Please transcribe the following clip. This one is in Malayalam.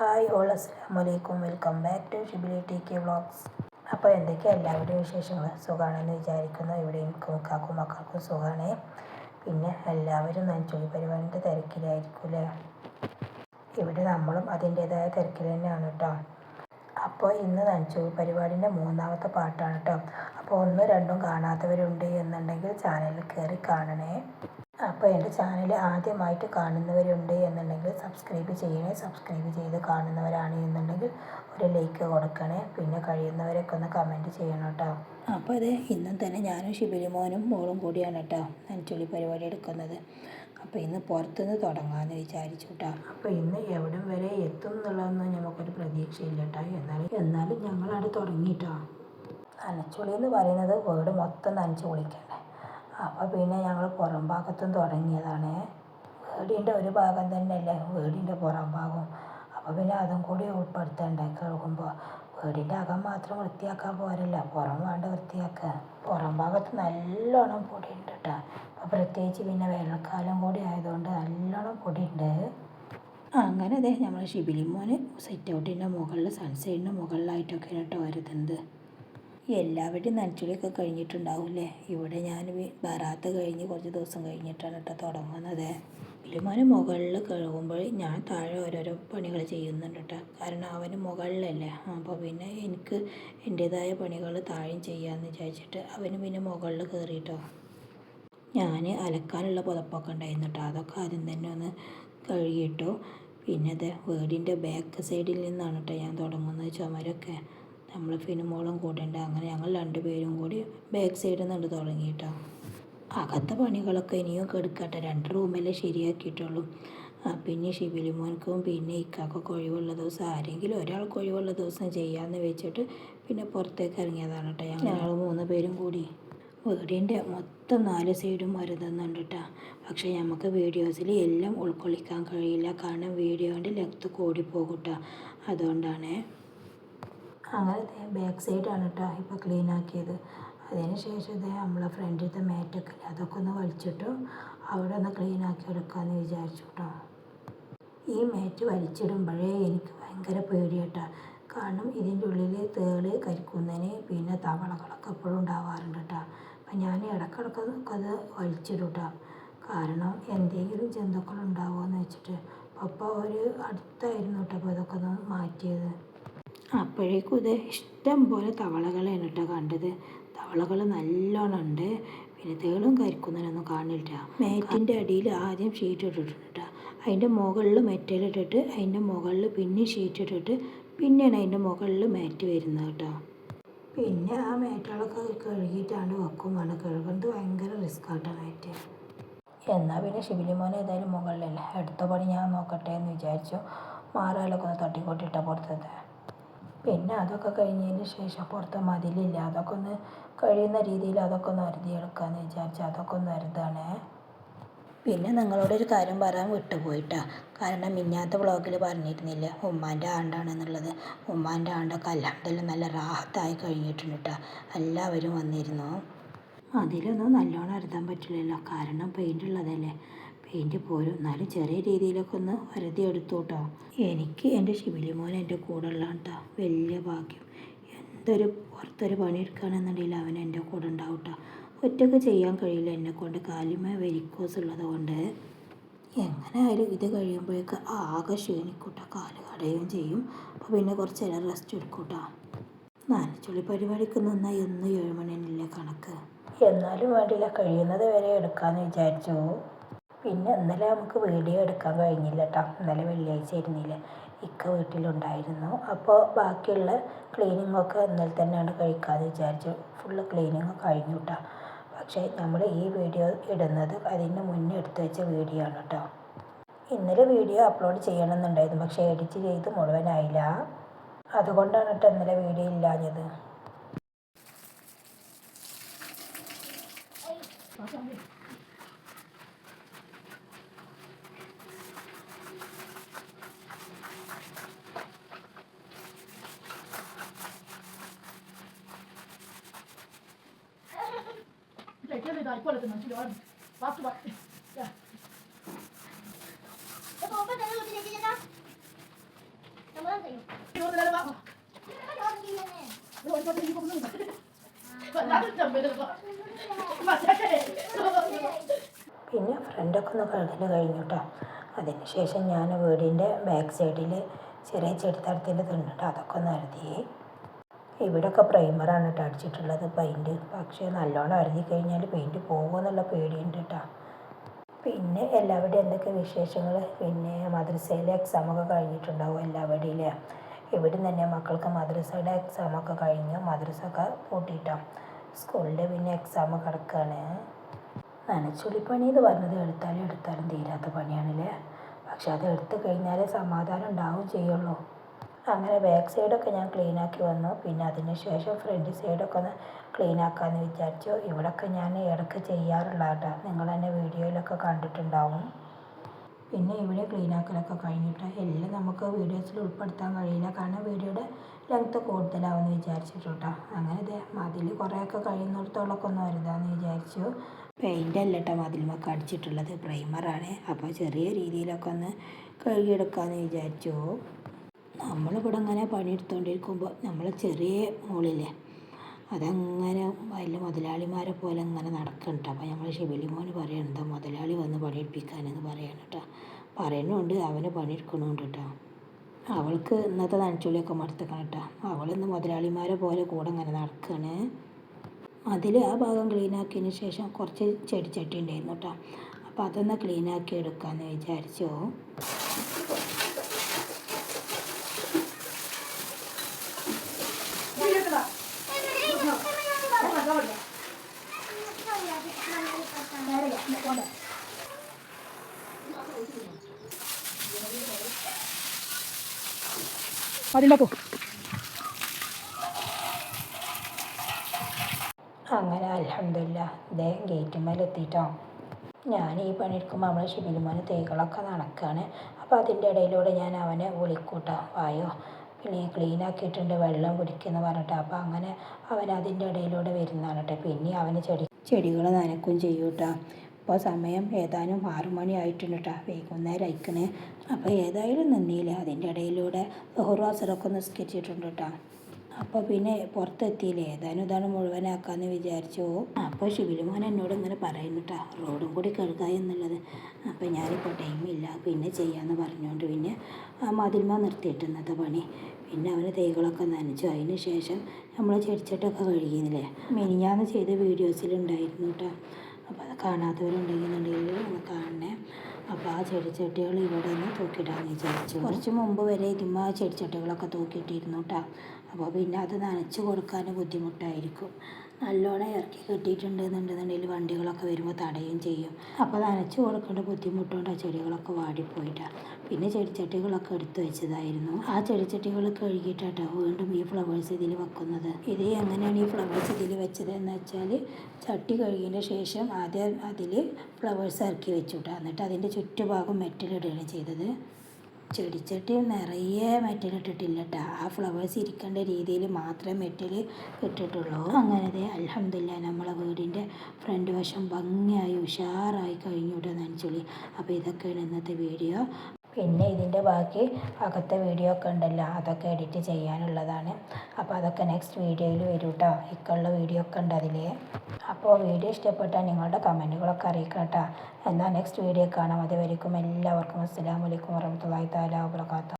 ഹായ് ഓൾ അസ്സാം വലൈക്കും welcome back to Shibili T K vlogs. അപ്പോൾ എന്തൊക്കെയാണ് എല്ലാവരുടെയും വിശേഷങ്ങൾ സുഖമാണെന്ന് വിചാരിക്കുന്നു. ഇവിടെ എനിക്കും കാക്കും മക്കൾക്കും സുഖമാണ് പിന്നെ എല്ലാവരും നഞ്ചോളി പരിപാടിന്റെ തിരക്കിലായിരിക്കും അല്ലേ ഇവിടെ നമ്മളും അതിന്റേതായ തിരക്കിൽ തന്നെയാണ് കേട്ടോ. അപ്പോൾ ഇന്ന് നഞ്ചോളി പരിപാടിന്റെ മൂന്നാമത്തെ പാട്ടാണ് കേട്ടോ. അപ്പോൾ ഒന്നും രണ്ടും കാണാത്തവരുണ്ട് എന്നുണ്ടെങ്കിൽ ചാനലിൽ കയറി കാണണേ. അപ്പോൾ എന്റെ ചാനൽ ആദ്യമായിട്ട് കാണുന്നവരുണ്ട് എന്നുണ്ടെങ്കിൽ സബ്സ്ക്രൈബ് ചെയ്യണേ. സബ്സ്ക്രൈബ് ചെയ്ത് കാണുന്നവരാണ് എന്നുണ്ടെങ്കിൽ ഒരു ലൈക്ക് കൊടുക്കണേ. പിന്നെ കഴിയുന്നവരൊക്കെ ഒന്ന് കമന്റ് ചെയ്യണം കേട്ടോ. അപ്പോൾ അത് ഇന്നും തന്നെ ഞാനും ഷിബിലിമോനും മോളും കൂടിയാണ് കേട്ടോ അഞ്ചുള്ളി പരിപാടി എടുക്കുന്നത്. അപ്പോൾ ഇന്ന് പുറത്തുനിന്ന് തുടങ്ങാമെന്ന് വിചാരിച്ചു കേട്ടോ. അപ്പോൾ ഇന്ന് എവിടം വരെ എത്തും എന്നുള്ളതൊന്നും നമുക്കൊരു പ്രതീക്ഷയില്ല കേട്ടോ. എന്നാലും എന്നാലും ഞങ്ങളവിടെ തുടങ്ങിയിട്ടോ എന്ന് പറയുന്നത് വീട് മൊത്തം നനച്ച് കുളിക്കണ്ടേ അപ്പോൾ പിന്നെ ഞങ്ങൾ പുറം ഭാഗത്തും തുടങ്ങിയതാണ്. വീടിന്റെ ഒരു ഭാഗം തന്നെയല്ലേ വീടിന്റെ പുറം ഭാഗം അപ്പോൾ പിന്നെ അതും കൂടി ഉൾപ്പെടുത്തണ്ടേ കഴുകുമ്പോൾ വീടിന്റെ അകം മാത്രം വൃത്തിയാക്കാൻ പോരല്ല പുറം വേണ്ട വൃത്തിയാക്കുക പുറം ഭാഗത്ത് നല്ലോണം പൊടിയുണ്ട് കേട്ടോ അപ്പോൾ പ്രത്യേകിച്ച് പിന്നെ വേനൽക്കാലം കൂടി ആയതുകൊണ്ട് നല്ലോണം പൊടിയുണ്ട്. അങ്ങനെ അതെ നമ്മൾ ഷിബിലിമോന് സെറ്റ് ഔട്ടിന്റെ മുകളിൽ സൺസൈഡിന്റെ മുകളിലായിട്ടൊക്കെ കേട്ടോ വരുന്നത്. എല്ലാവരുടെയും നനച്ചുളിയൊക്കെ കഴിഞ്ഞിട്ടുണ്ടാവില്ലേ? ഇവിടെ ഞാൻ ബറാത്ത് കഴിഞ്ഞ് കുറച്ച് ദിവസം കഴിഞ്ഞിട്ടാണ് കേട്ടോ തുടങ്ങുന്നത്. ലിമോന് മുകളിൽ കഴുകുമ്പോൾ ഞാൻ താഴെ ഓരോരോ പണികൾ ചെയ്യുന്നുണ്ട് കേട്ടോ. കാരണം അവന് മുകളിലല്ലേ. അപ്പോൾ പിന്നെ എനിക്ക് എന്റേതായ പണികൾ താഴെയും ചെയ്യാമെന്ന് വിചാരിച്ചിട്ട് അവന് പിന്നെ മുകളിൽ കയറിയിട്ടോ ഞാൻ അലക്കാനുള്ള പുതപ്പൊക്കെ ഉണ്ടായിരുന്നു കേട്ടോ. അതൊക്കെ ആദ്യം തന്നെ ഒന്ന് കഴുകിയിട്ടു. പിന്നെ അത് വീടിന്റെ ബാക്ക് സൈഡിൽ നിന്നാണ് കേട്ടോ ഞാൻ തുടങ്ങുന്നത് ചുമരൊക്കെ. നമ്മൾ ഫിനിമോളും കൂടെ ഉണ്ട് അങ്ങനെ ഞങ്ങൾ രണ്ടുപേരും കൂടി ബാക്ക് സൈഡിൽ നിന്ന് തുടങ്ങി കേട്ടോ അകത്തെ പണികളൊക്കെ ഇനിയും കെടുക്കട്ടെ. രണ്ട് റൂമല്ലേ ശരിയാക്കിയിട്ടുള്ളൂ. പിന്നെ ഷിബിലിമോൻക്കും പിന്നെ ഇക്കാക്കൊക്കെ ഒഴിവുള്ള ദിവസം ആരെങ്കിലും ഒരാൾക്ക് ഒഴിവുള്ള ദിവസം ചെയ്യാമെന്ന് വെച്ചിട്ട് പിന്നെ പുറത്തേക്ക് ഇറങ്ങിയതാണ് കേട്ടോ ഞങ്ങൾ മൂന്ന് പേരും കൂടി. വീടിന്റെ മൊത്തം നാല് സൈഡും മരുന്നുന്നുണ്ട് കേട്ടോ പക്ഷേ നമുക്ക് വീഡിയോസിൽ എല്ലാം ഉൾക്കൊള്ളിക്കാൻ കഴിയില്ല. കാരണം വീഡിയോന്റെ ലെങ്ത്ത് കൂടിപ്പോകും കേട്ടോ അതുകൊണ്ടാണ് അങ്ങനെ ബാക്ക് സൈഡാണ് കേട്ടോ ഇപ്പോൾ ക്ലീൻ ആക്കിയത്. അതിന് ശേഷം ഇത് നമ്മളെ ഫ്രണ്ടിലത്തെ മാറ്റൊക്കെ ഇല്ല അതൊക്കെ ഒന്ന് വലിച്ചിട്ട് അവിടെ ഒന്ന് ക്ലീൻ ആക്കി എടുക്കാമെന്ന് വിചാരിച്ചു കേട്ടോ ഈ മാറ്റ് വലിച്ചിടുമ്പോഴേ എനിക്ക് ഭയങ്കര പേടിയാട്ടോ കാരണം ഇതിന്റെ ഉള്ളിൽ തേൾ കരിക്കുന്നതിന് പിന്നെ തവളകളൊക്കെ എപ്പോഴും ഉണ്ടാവാറുണ്ട് കേട്ടോ അപ്പം ഞാൻ ഇടക്കിടക്കൊക്കെ അത് വലിച്ചിടും കേട്ടോ കാരണം എന്തെങ്കിലും ജന്തുക്കൾ ഉണ്ടാവുമോ എന്ന് വെച്ചിട്ട്. അപ്പോൾ ഒരു അടുത്തായിരുന്നു കേട്ടോ അപ്പോൾ ഇതൊക്കെ ഒന്ന് മാറ്റിയത്. അപ്പോഴേക്കും ഇത് ഇഷ്ടം പോലെ തവളകളെയാണ് കേട്ടോ കണ്ടത്. തവളകൾ നല്ലോണം ഉണ്ട് പിന്നെ തേളും കരിക്കുന്നതിനൊന്നും കാണില്ല. മേറ്റിന്റെ അടിയിൽ ആദ്യം ഷീറ്റ് ഇട്ടിട്ടുണ്ട് കേട്ടോ. അതിന്റെ മുകളിൽ മെറ്റലിട്ടിട്ട് അതിന്റെ മുകളിൽ പിന്നെ ഷീറ്റ് ഇട്ടിട്ട് പിന്നെയാണ് അതിന്റെ മുകളിൽ മാറ്റ് വരുന്നത് കേട്ടോ. പിന്നെ ആ മേറ്റകളൊക്കെ കഴുകിയിട്ടാണ് വെക്കും. വേണം കഴുകുന്നത് ഭയങ്കര റിസ്ക് ആട്ടോ മാറ്റ്. എന്നാൽ പിന്നെ ശിവലിമോനെ ഏതായാലും മുകളിലല്ലേ? അടുത്ത പണി ഞാൻ നോക്കട്ടെ എന്ന് വിചാരിച്ചു. മാറാലൊക്കെ ഒന്ന് തട്ടിക്കൊട്ടിട്ട പുറത്തത്തെ. പിന്നെ അതൊക്കെ കഴിഞ്ഞതിന് ശേഷം പുറത്ത് മതിലില്ല. അതൊക്കെ ഒന്ന് കഴിയുന്ന രീതിയിൽ അതൊക്കെ ഒന്ന് അരുതിയെടുക്കാമെന്ന് വിചാരിച്ച് അതൊക്കെ ഒന്ന് അരുതാണേ. പിന്നെ നിങ്ങളോടൊരു കാര്യം പറയാൻ വിട്ടുപോയിട്ടാ. കാരണം മിന്നാത്ത ബ്ലോഗിൽ പറഞ്ഞിരുന്നില്ല ഉമ്മാന്റെ ആണ്ടാണെന്നുള്ളത്. ഉമ്മാന്റെ ആണ്ടൊക്കെ അല്ലാണ്ടെല്ലാം നല്ല റാഹത്തായി കഴിഞ്ഞിട്ടുണ്ട് കേട്ടോ എല്ലാവരും വന്നിരുന്നു. അതിലൊന്നും നല്ലോണം അരുതാൻ പറ്റില്ലല്ലോ. കാരണം പെയിന്റ് ഉള്ളതല്ലേ. പെയിന്റ് പോരും. എന്നാലും ചെറിയ രീതിയിലൊക്കെ ഒന്ന് വരുതി എടുത്തു കേട്ടോ എനിക്ക് എന്റെ ശിബിലിമോൻ എന്റെ കൂടെ ഉള്ളതാണ് വലിയ ഭാഗ്യം. എന്തൊരു പുറത്തൊരു പണിയെടുക്കുകയാണെന്നുണ്ടെങ്കിൽ അവൻ എന്റെ കൂടെ ഉണ്ടാവും കേട്ടോ ഒറ്റയ്ക്ക് ചെയ്യാൻ കഴിയില്ല എന്നെ കൊണ്ട്. കാലിമ വെരിക്കോസ് ഉള്ളത് കൊണ്ട്. എങ്ങനെ ആയാലും ഇത് കഴിയുമ്പോഴേക്ക് ആകെ ക്ഷീണിക്കൂട്ടോ. കാൽ കടയും ചെയ്യും. അപ്പോൾ പിന്നെ കുറച്ച് നേരം റെസ്റ്റ് എടുക്കൂട്ടോ. നനച്ചുള്ളി പരിപാടിക്ക് നിന്നാൽ എന്നും ഏഴ് മണിയല്ലേ കണക്ക്. എന്നാലും വേണ്ടില്ല കഴിയുന്നത് വരെ എടുക്കാമെന്ന് വിചാരിച്ചു. പിന്നെ ഇന്നലെ നമുക്ക് വീഡിയോ എടുക്കാൻ കഴിഞ്ഞില്ല കേട്ടോ ഇന്നലെ വെള്ളിയാഴ്ച ആയിരുന്നില്ല. ഇക്ക വീട്ടിലുണ്ടായിരുന്നു. അപ്പോൾ ബാക്കിയുള്ള ക്ലീനിങ് ഒക്കെ ഇന്നലെ തന്നെയാണ് കഴിക്കാമെന്ന് വിചാരിച്ചു. ഫുള്ള് ക്ലീനിങ് കഴിഞ്ഞു കേട്ടോ പക്ഷേ നമ്മൾ ഈ വീഡിയോ ഇടുന്നത് അതിന് മുന്നേ എടുത്തു വെച്ച വീഡിയോ ആണ് കേട്ടോ ഇന്നലെ വീഡിയോ അപ്ലോഡ് ചെയ്യണമെന്നുണ്ടായിരുന്നു. പക്ഷേ എഡിറ്റ് ചെയ്ത് മുഴുവനായില്ല അതുകൊണ്ടാണ് കേട്ടോ ഇന്നലെ വീഡിയോ ഇല്ലാഞ്ഞത്. Bekle dai, quello che non ci dorme. Basta, basta. Ya. Ito ba dalawa din kita na? ഇരുപത് നേരം വാ. ഇത് ഓടിക്കോട്ടെ, ഇനി പോകുന്നു. വല്ലാതെ ചമ്മൽ. മറ്റേ. പിന്നെ ഫ്രണ്ടൊക്കെ ഒന്ന് കഴുകൽ കഴിഞ്ഞു കേട്ടോ അതിന് ശേഷം ഞാൻ വീടിന്റെ ബാക്ക് സൈഡിൽ ചെറിയ ചെടിത്തടത്തിൽ തിന്നിട്ട് അതൊക്കെ ഒന്ന് അരുതി ഇവിടെയൊക്കെ പ്രൈമറാണ് കേട്ടോ അടിച്ചിട്ടുള്ളത്. പെയിന്റ് പക്ഷേ നല്ലോണം അരുതി കഴിഞ്ഞാൽ പെയിന്റ് പോകുമെന്നുള്ള പേടിയുണ്ട് കേട്ടോ പിന്നെ എല്ലാവരുടെയും എന്തൊക്കെ വിശേഷങ്ങൾ? പിന്നെ മദ്രസയിലെ എക്സാമൊക്കെ കഴിഞ്ഞിട്ടുണ്ടാവും എല്ലാവരുടെയും ഇവിടെ തന്നെ മക്കൾക്ക് മദ്രസയുടെ എക്സാമൊക്കെ കഴിഞ്ഞ് മദ്രസൊക്കെ പൂട്ടിയിട്ടോ സ്കൂളിന്റെ പിന്നെ എക്സാം കിടക്കുകയാണ് നനച്ചുളിപ്പണി എന്ന് പറഞ്ഞത് എടുത്താലും എടുത്താലും തീരാത്ത പണിയാണല്ലേ പക്ഷെ അത് എടുത്തു കഴിഞ്ഞാൽ സമാധാനം ഉണ്ടാവും ചെയ്യുള്ളൂ. അങ്ങനെ ബാക്ക് സൈഡൊക്കെ ഞാൻ ക്ലീൻ ആക്കി വന്നു. പിന്നെ അതിന് ശേഷം ഫ്രണ്ട് സൈഡൊക്കെ ഒന്ന് ക്ലീൻ ആക്കാമെന്ന് വിചാരിച്ചു. ഇവിടെയൊക്കെ ഞാൻ ഇടയ്ക്ക് ചെയ്യാറുള്ള കേട്ടോ നിങ്ങൾ തന്നെ വീഡിയോയിലൊക്കെ കണ്ടിട്ടുണ്ടാവും. പിന്നെ ഇവിടെ ക്ലീൻ ആക്കലൊക്കെ കഴിഞ്ഞിട്ട് എല്ലാം നമുക്ക് വീഡിയോസിൽ ഉൾപ്പെടുത്താൻ കഴിയില്ല. കാരണം വീഡിയോയുടെ ലെങ്ത്ത് കൂടുതലാവുമെന്ന് വിചാരിച്ചിട്ട് കേട്ടോ അങ്ങനെ ഇതേ മതിൽ കുറേയൊക്കെ കഴിയുന്നിടത്തോളമൊക്കെ ഒന്ന് വരുതാന്ന് വിചാരിച്ചു. പെയിന്റ് അല്ല കേട്ടോ മതിലുമൊക്കെ അടിച്ചിട്ടുള്ളത്. പ്രൈമറാണ് അപ്പോൾ ചെറിയ രീതിയിലൊക്കെ ഒന്ന് കഴുകിയെടുക്കാമെന്ന് വിചാരിച്ചു. നമ്മളിവിടെ അങ്ങനെ പണിയെടുത്തുകൊണ്ടിരിക്കുമ്പോൾ നമ്മളെ ചെറിയ മോളില്ലേ അതങ്ങനെ വലിയ മുതലാളിമാരെ പോലെ അങ്ങനെ നടക്കണ്ട അപ്പോൾ നമ്മൾ പറയണം എന്താ മുതലാളി വന്ന് പണിയെടുപ്പിക്കാനെന്ന് പറയണം കേട്ടോ പറയണുണ്ട് അവന് പണിയെടുക്കണമുണ്ട് കേട്ടോ അവൾക്ക് ഇന്നത്തെ നനച്ചുള്ളിയൊക്കെ മടുത്തേക്കണം കേട്ടോ അവളിന്ന് മുതലാളിമാരെ പോലെ കൂടെ അങ്ങനെ നടക്കുകയാണ് അതിൽ ആ ഭാഗം ക്ലീനാക്കിയതിന് ശേഷം കുറച്ച് ചെടിച്ചട്ടി ഉണ്ടായിരുന്നു കേട്ടോ അപ്പോൾ അതൊന്ന് ക്ലീനാക്കി എടുക്കാമെന്ന് വിചാരിച്ചു. അതിണ്ടാക്കോ അങ്ങനെ അലഹമില്ല ഇതേ ഗേറ്റുമ്മലെത്തിയിട്ടോ ഞാൻ ഈ പണിയെടുക്കുമ്പോൾ നമ്മൾ ഷിബിലുമോന് തേകളൊക്കെ നടക്കുകയാണ് അപ്പോൾ അതിന്റെ ഇടയിലൂടെ ഞാൻ അവനെ വിളിക്കൂട്ടോ. വായോ പിന്നെ ക്ലീൻ ആക്കിയിട്ടുണ്ട് വെള്ളം കുടിക്കുമെന്ന് പറഞ്ഞിട്ട്. അപ്പോൾ അങ്ങനെ അവൻ അതിന്റെ ഇടയിലൂടെ വരുന്നതാണ് കേട്ടോ പിന്നെ അവന് ചെടി ചെടികൾ നനക്കും ചെയ്യും ഇപ്പോൾ സമയം ഏതാനും ആറു മണി ആയിട്ടുണ്ട് കേട്ടോ വൈകുന്നേരം അയക്കണേ അപ്പോൾ ഏതായാലും നിന്നില്ല? അതിന്റെ ഇടയിലൂടെ ബഹുറാസറൊക്കെ നിസ്കരിച്ചിട്ടുണ്ട് കേട്ടോ അപ്പോൾ പിന്നെ പുറത്തെത്തിയില്ലേ? ഏതാനും ഇതാണ് മുഴുവനാക്കാമെന്ന് വിചാരിച്ചു. അപ്പോൾ ശിവലുമോൻ എന്നോട് ഇങ്ങനെ പറയുന്നു കേട്ടോ റോഡും കൂടി കഴുകുക എന്നുള്ളത്. അപ്പോൾ ഞാനിപ്പോൾ ടൈമില്ല പിന്നെ ചെയ്യാമെന്ന് പറഞ്ഞുകൊണ്ട് പിന്നെ ആ മതിൽമ നിർത്തിയിട്ടുന്നത് പണി. പിന്നെ അവന് തൈകളൊക്കെ നനച്ചു. അതിന് ശേഷം നമ്മൾ ചെടിച്ചട്ടൊക്കെ കഴുകിയില്ലേ മിനിഞ്ഞാന്ന് ചെയ്ത വീഡിയോസിലുണ്ടായിരുന്നു കേട്ടോ അപ്പോൾ അത് കാണാത്തവരുണ്ടെന്നുണ്ടെങ്കിൽ ഒന്ന് കാണണേ. അപ്പോൾ ആ ചെടിച്ചട്ടികൾ ഇവിടെ നിന്ന് തൂക്കിയിടാമെന്ന് വിചാരിച്ചു. കുറച്ച് മുമ്പ് വരെ ഇതിമ്മ ചെടിച്ചട്ടികളൊക്കെ തൂക്കിയിട്ടിരുന്നു കേട്ടോ അപ്പോൾ പിന്നെ അത് നനച്ച് കൊടുക്കാൻ ബുദ്ധിമുട്ടായിരിക്കും. നല്ലോണം ഇറക്കി കെട്ടിയിട്ടുണ്ട് എന്നുണ്ടെന്നുണ്ടെങ്കിൽ വണ്ടികളൊക്കെ വരുമ്പോൾ തടയുകയും ചെയ്യും. അപ്പോൾ നനച്ച് കൊടുക്കേണ്ട ബുദ്ധിമുട്ടുകൊണ്ട് ആ ചെടികളൊക്കെ വാടിപ്പോയിട്ടാണ് പിന്നെ ചെടിച്ചട്ടികളൊക്കെ എടുത്തു വെച്ചതായിരുന്നു. ആ ചെടിച്ചട്ടികൾ കഴുകിയിട്ടാട്ടോ വീണ്ടും ഈ ഫ്ലവേഴ്സ് ഇതിൽ വെക്കുന്നത്. ഇത് എങ്ങനെയാണ് ഈ ഫ്ലവേഴ്സ് ഇതിൽ വെച്ചത് എന്ന് വെച്ചാൽ ചട്ടി കഴുകിയതിന്റെ ശേഷം ആദ്യം അതിൽ ഫ്ലവേഴ്സ് ഇറക്കി വെച്ചു കേട്ടോ എന്നിട്ട് അതിന്റെ ചുറ്റുഭാഗം മെറ്റലിടുകയാണ് ചെയ്തത്. ചെടിച്ചട്ടി നിറയെ മെറ്റൽ ഇട്ടിട്ടില്ല കേട്ടോ ആ ഫ്ലവേഴ്സ് ഇരിക്കേണ്ട രീതിയിൽ മാത്രമേ മെറ്റൽ ഇട്ടിട്ടുള്ളൂ. അങ്ങനെ അലഹമില്ല നമ്മളെ വീടിന്റെ ഫ്രണ്ട് വശം ഭംഗിയായി ഉഷാറായി കഴിഞ്ഞു കേട്ടോ നനച്ചുള്ളി അപ്പോൾ ഇതൊക്കെയാണ് ഇന്നത്തെ വീഡിയോ പിന്നെ ഇതിന്റെ ബാക്കി അകത്തെ വീഡിയോ ഒക്കെ ഉണ്ടല്ലോ അതൊക്കെ എഡിറ്റ് ചെയ്യാനുള്ളതാണ്. അപ്പോൾ അതൊക്കെ നെക്സ്റ്റ് വീഡിയോയിൽ വരും കേട്ടോ ഇക്കുള്ള വീഡിയോ ഒക്കെ ഉണ്ട് അതിൽ അപ്പോൾ വീഡിയോ ഇഷ്ടപ്പെട്ടാൽ നിങ്ങളുടെ കമന്റുകളൊക്കെ അറിയിക്കാം കേട്ടോ എന്നാൽ നെക്സ്റ്റ് വീഡിയോ കാണാം. അതുവരെയും എല്ലാവർക്കും അസ്സലാമു അലൈക്കും വറഹ്മത്തുള്ളാഹി തആല വബറകാതുഹു.